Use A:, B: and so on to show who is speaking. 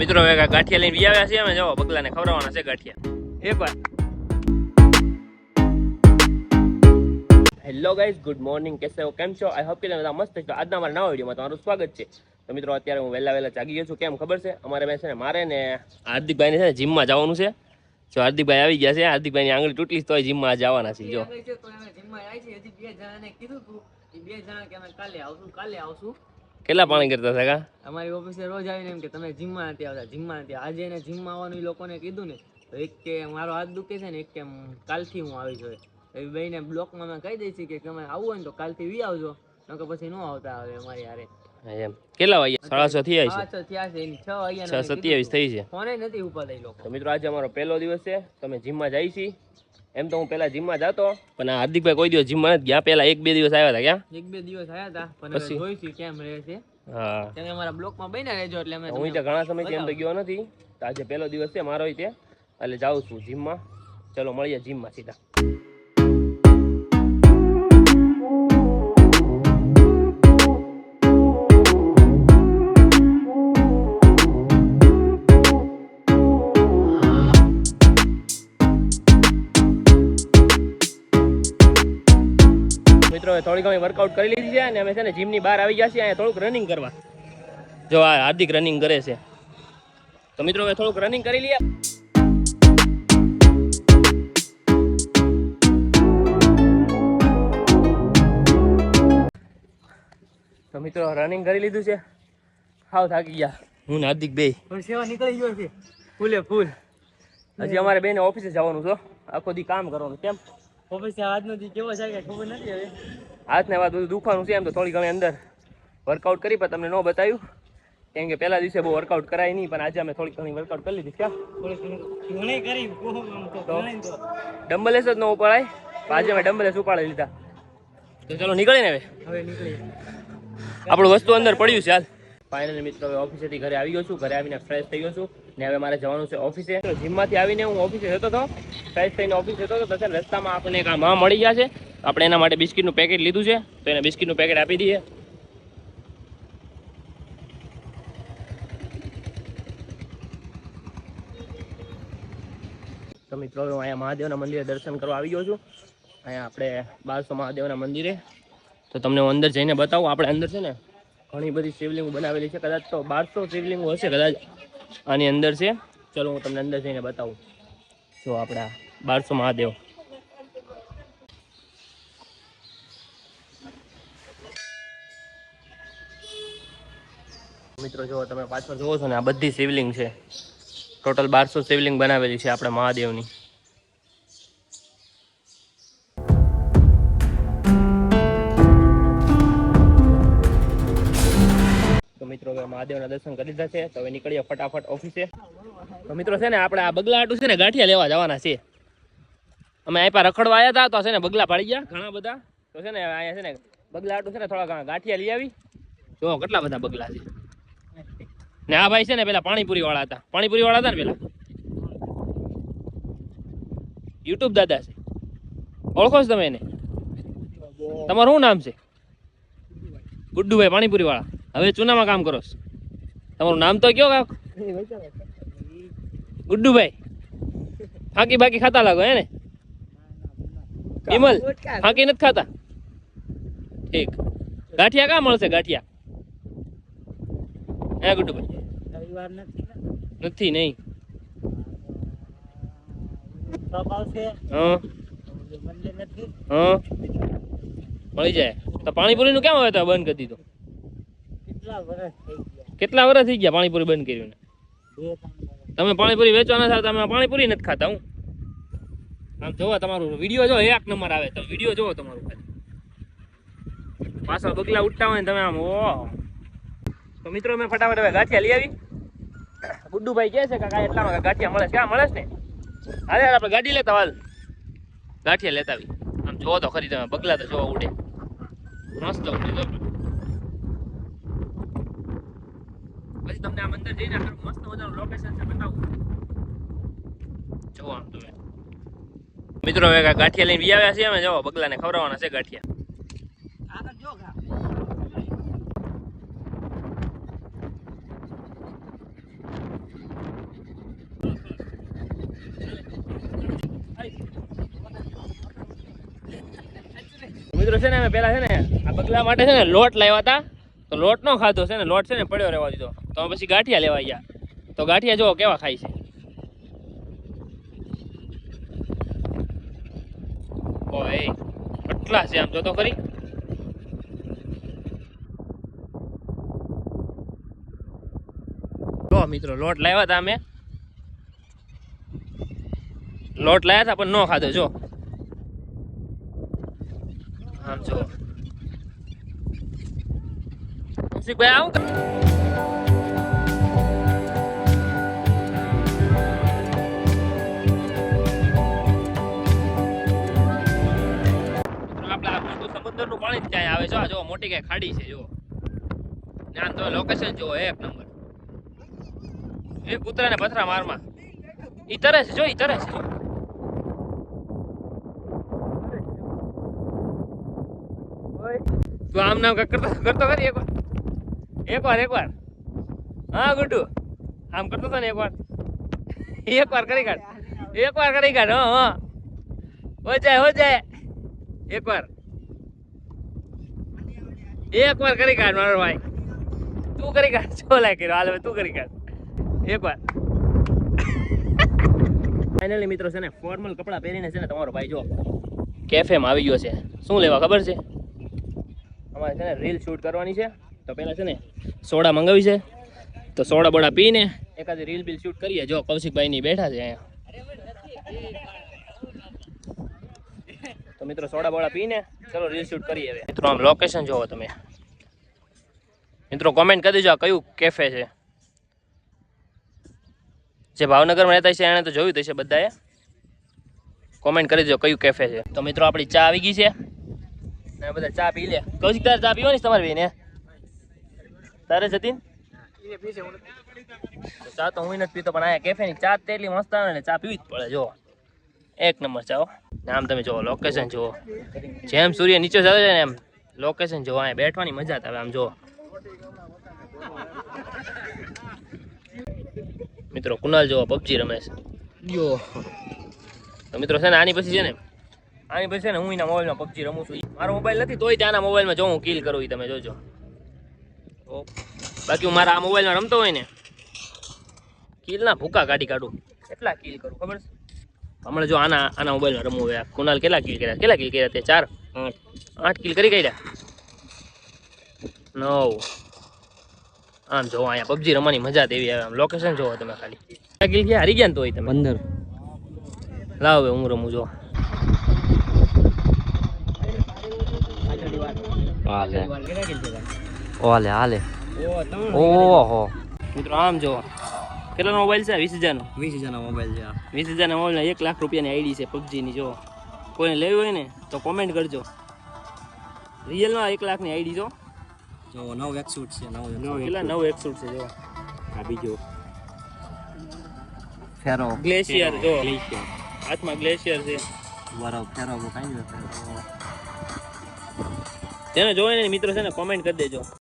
A: મિત્રો, હવે ગાંઠિયા લઈને આવ્યા છીએ અમે. જો બગલાને ખવડાવવાના છે ગાંઠિયા. એક વાર હેલો ગાઈઝ ગુડ મોર્નિંગ કેસે કેમ છો? આઈ હોપ કે તમે બધા મસ્ત છો. આજના મારા નવા વિડીયોમાં તમારું સ્વાગત છે. તો મિત્રો, અત્યારે હું વહેલા વહેલા જાગી ગયો છું. કેમ ખબર છે? અમારે બે છે ને, મારે ને હાર્દિકભાઈને છે ને જીમમાં જવાનું છે. જો હાર્દિકભાઈ આવી ગયા છે, હાર્દિકભાઈની આંગળી તૂટલી તોય જીમમાં જવાના છે. જો.
B: તો બે જણાને કીધું તું. બે જણા કે અમે કાલે આવશું કાલે આવશું.
A: કેટલા પાણી કરતા હતા
B: અમારી ઓફિસે રોજ આવીને એમ કે તમે જીમમાં નથી આવતા જીમમાં નથી. આજે એને જીમમાં આવવાનું લોકોને કીધું ને તો એક કે મારો હાથ દુખે છે ને એક કે કાલથી હું આવી જોઈએ એવી બેને બ્લોકમાં અમે કહી દઈશું કે તમે આવવું હોય ને તો કાલથી વી આવજો નકર પછી ન આવતા આવે અમારી હારે.
A: એમ. કેટલા વાગ્યા? સાડા છ થી આવી
B: હા છ થયા છે છ વાગ્યા
A: સત્યાવીસ થઈ છે.
B: ફોને નથી ઉપાડતા ઈ લોકો.
A: મિત્રો આજે અમારો પહેલો દિવસ છે. તમે જીમમાં જાય છી. એમ તો હું પહેલા જીમમાં જતો પણ આ હાર્દિકભાઈ કોઈ દિવસ જીમમાં નથી ગયા. પહેલા એક બે દિવસ આવ્યા હતા ક્યાં?
B: એક બે દિવસ આવ્યા હતા પણ
A: પછી?
B: જોઈશું કેમ રહે છે.
A: હા.
B: તમે અમારા બ્લોકમાં બન્યા રહેજો એટલે અમે
A: હું ઘણા સમયથી એમ તો ગયો નથી. તો આજે પહેલો દિવસ છે મારો તે એટલે જાઉં છું જીમમાં ચલો મળીએ જીમમાં સીધા. મિત્રો થોડી ઘણી વર્કઆઉટ કરી લીધી છે અને અમે છે ને જીમની બહાર આવી ગયા છીએ અહીંયા થોડુંક રનિંગ કરવા. જો આ હાર્દિક રનિંગ કરે છે. તો મિત્રો હવે થોડુંક રનિંગ કરી લઈએ. તો મિત્રો રનિંગ કરી લીધું છે. હાવ થાકી ગયા. હું હાર્દિક બે.
B: સેવા નીકળી ગયો છે. ફૂલે ફૂલ.
A: હજી અમારે બેને ઓફિસે જવાનું છે. આખો દી કામ કરવાનું કેમ?
B: ઓફિસે આજનો દી કેવો જાય કે ખબર નથી હવે?
A: હાથને વાત બધું દુખવાનું છે એમ તો થોડી ઘણી અંદર વર્કઆઉટ કરી પણ તમને ન બતાવ્યું. કેમ કે પહેલા દિવસે બહુ વર્કઆઉટ કરાય નહીં પણ આજે અમે થોડી ઘણી વર્કઆઉટ કરી લીધી. ક્યાં? જ ન ઉપાડાય. આજે અમે ડમ્બલેસ ઉપાડી લીધા. તો ચલો નીકળીને હવે?
B: હવે નીકળી
A: આપણું વસ્તુ અંદર પડ્યું છે હાલ. ફાઇનલી મિત્રો, હવે ઓફિસેથી ઘરે આવી ગયો છું. ઘરે આવીને ફ્રેશ થઈ ગયો છું. ને હવે મારે જવાનું છે ઓફિસે તો જીમમાંથી આવીને હું ઓફિસે જતો હતો. ફ્રેશ થઈને ઓફિસે જતો હતો. તો રસ્તામાં આપણને એક આ માં મળી ગયા છે. આપણે એના માટે બિસ્કિટનું પેકેટ લીધું છે. તો એને બિસ્કિટનું પેકેટ આપી દઈએ. તો મિત્રો હું અહીંયા મહાદેવના મંદિરે દર્શન કરવા આવી ગયો છું. અહીંયા આપણે બારસો મહાદેવના મંદિરે. તો તમને હું અંદર જઈને બતાવું. આપણે અંદર છે ને ઘણી બધી શિવલિંગો બનાવેલી છે. કદાચ તો બારસો શિવલિંગો હશે, કદાચ આની અંદર છે. ચલો, હું તમને અંદર જઈને બતાવું. જો આપણા બારસો મહાદેવ. મિત્રો, જો તમે પાછળ જોવો છો ને, આ બધી શિવલિંગ છે. ટોટલ બારસો શિવલિંગ બનાવેલી છે આપણે મહાદેવની. મિત્રો મહાદેવના દર્શન કરી લીધા છે. તો હવે નીકળીએ ફટાફટ ઓફિસે. તો મિત્રો છે ને, આપણે આ બગલા આટું છે ને ગાંઠિયા લેવા જવાના છે અમે પર રખડવા આવ્યા હતા તો છે ને બગલા પાડી ગયા ઘણા બધા. તો છે ને, અહીંયા છે ને બગલા આટું છે ને, થોડા ઘણા ગાંઠિયા લઈ આવી. જો, કેટલા બધા બગલા છે. ને આ ભાઈ છે ને, પેલા પાણીપુરી વાળા હતા. પાણીપુરી વાળા હતા ને પેલા? યુટ્યુબ દાદા છે. ઓળખો છો તમે એને? તમારું શું નામ છે? ગુડ્ડુભાઈ પાણીપુરી વાળા હવે ચૂનામાં કામ કરો છો. તમારું નામ તો કયો કાક? ગુડ્ડુભાઈ. ફાંકી બાકી ખાતા લાગો હે ને? વિમલ, ફાંકી નથી ખાતા? ઠીક. ગાંઠિયા કા મળશે ગાંઠિયા? હે ગુડ્ડુભાઈ?
B: નથી
A: નહીં. મળી જાય. તો પાણીપુરીનું કેમ હવે તો બંધ કરી દીધું?
B: કેટલા વર્ષ થઈ ગયા?
A: પાણીપુરી બંધ કર્યું તમે પાણીપુરી વેચવાના થાવ તમે પાણીપુરી નથી ખાતા હું? આમ જોવો તમારું વીડિયો જો એક નંબર આવે તો. વીડિયો જોવો તમારું ખાલી. પાછળ બગલા ઉઠતા હોય ને તમે આમ ઓહ તો મિત્રો મેં ફટાફટ હવે ગાંઠિયા લઈ આવી. ગુડ્ડુભાઈ કહે છે કે કાંઈ એટલામાં ગાંઠિયા મળે છે. ક્યાં મળે છે ને? અરે આપણે ગાડી લેતા હાલ. ગાંઠિયા લેતા આવી. આમ જોવો તો ખરી તમે બગલા તો જોવા ઉડે. મસ્ત ઉડે તમને આમ અંદર જઈને આખર મસ્ત મજાનું લોકેશન છે બતાવું. જો આમ તમે. મિત્રો હવે ગાંઠિયા લઈને વિયાવ્યા છીએ અમે. જો બગલાને ખવડાવવાના છે ગાંઠિયા.
B: મિત્રો
A: છે ને અમે પેલા છે ને આ બગલા માટે છે ને લોટ લાવ્યા હતા. તો લોટ નો ખાધો છે ને, લોટ છે ને પડ્યો રહેવા દીધો. તો પછી ગાંઠિયા લેવા ગયા તો ગાંઠિયા જો કેવા ખાય છે. ઓય કેટલા છે આમ જો તો ખરી. જો મિત્રો, લોટ લાવ્યા હતા અમે. લોટ લાવ્યા હતા, પણ ન ખાધો, જો. આમ જો કૌશિકભાઈ આવું આ પાણી ક્યાંય આવે છે? જો મોટી કઈ ખાડી છે જો ત્યાં તો લોકેશન જો એક નંબર. એ કૂતરાને પથરા મારમાં. ઈ તરે છે, જો, ઈ તરે છે તું આમ નામ કરતો કરતો કરી એકવાર એકવાર એકવાર. હા ગુડ્ડુ આમ કરતો હતો ને એકવાર. એકવાર કરી કાઢ. એકવાર કરી કાઢ, હા હા. હો જાય હો જાય. એકવાર. એકવાર કરી કાઢ, મારો ભાઈ. તું કરી કાઢ ચોલા કર્યો. હાલ તું કરી કાઢ. એકવાર. ફાઇનલી મિત્રો છે ને ફોર્મલ કપડાં પહેરીને છે ને તમારો ભાઈ જો કેફેમાં આવી ગયો છે. શું લેવા ખબર છે? અમારે છે ને રીલ શૂટ કરવાની છે. તો પહેલાં છે ને સોડા મંગાવી છે. તો સોડા બોડા પીને એકાદી રીલ બિલ શૂટ કરીએ. જો કૌશિકભાઈની બેઠા છે અહીંયા. તો મિત્રો સોડા બોડા પીને ચલો રીલ શૂટ કરીએ હવે. મિત્રો, આમ લોકેશન જોવો તમે. મિત્રો કોમેન્ટ કરી દેજો કયું કેફે છે. જે ભાવનગરમાં રહેતા છે એણે તો જોયું તો છે બધાએ. કોમેન્ટ કરી દેજો કયું કેફે છે. તો મિત્રો, આપણી ચા આવી ગઈ છે. બધા ચા પી લે. કૌશિક, તારે ચા પીવાની તમારે બેને તારે જતીન? ચા તો હું નથી પીતો પણ અહીંયા કેફેની ચા જ તેટલી મસ્ત આવે ને ચા પીવી જ પડે જો એક નંબર ચા હો. આમ તમે જુઓ લોકેશન જુઓ. જેમ સૂર્ય નીચે જતો છે ને એમ લોકેશન જુઓ અહીંયા બેઠવાની મજા આવે આમ જુઓ. મિત્રો કુનાલ જુઓ પબજી રમે છે. યો તો મિત્રો છે ને આની પછી છે ને આની પછી છે ને હું એના મોબાઈલમાં પબજી રમું છું. મારો મોબાઈલ નથી તોય ત્યાંના મોબાઈલમાં જો હું કિલ કરું તમે જોજો. બાકી હું મારા આ મોબાઈલમાં રમતો હોય ને કિલના ભૂકા કાઢી કાઢું. કેટલા કિલ કરું ખબર છે? હમણાં જો આના આના મોબાઈલમાં રમવું હોય આ. કુનાલ કેટલા કિલ કર્યા? કેટલા કિલ કર્યા તે? ચાર? આઠ. આઠ કિલ કરી કર્યા નવ. આમ જો અહીંયા પબજી રમવાની મજા જ એવી આવે. આમ લોકેશન જોવો તમે ખાલી. કેટલા કિલ ગયા હારી ગયા ને હોય તમે?
B: પંદર.
A: લાવ હવે હું રમું જો.
B: હાલે
A: કિલ
B: હાલે. ઓહો.
A: મિત્રો આમ જો કેટલાનો મોબાઈલ છે? વીસ હજારનો?
B: વીસ હજારના મોબાઈલ છે આ
A: વીસ હજારના મોબાઈલના એક લાખ રૂપિયાની આઈડી છે પબજીની જો કોઈને લેવી હોય ને તો કોમેન્ટ કરજો. રિયલમાં એક લાખની આઈડી જો
B: જો નવ એક શૂટ છે નવ
A: કેટલા? નવ એકસઠ છે જો
B: આ બીજો. ફેરો.
A: ગ્લેશિયર જો હાથમાં ગ્લેશિયર છે.
B: બરાબર ફેરો કાંઈ
A: જેને તેને જોઈને મિત્રો છે ને કોમેન્ટ કરી દેજો.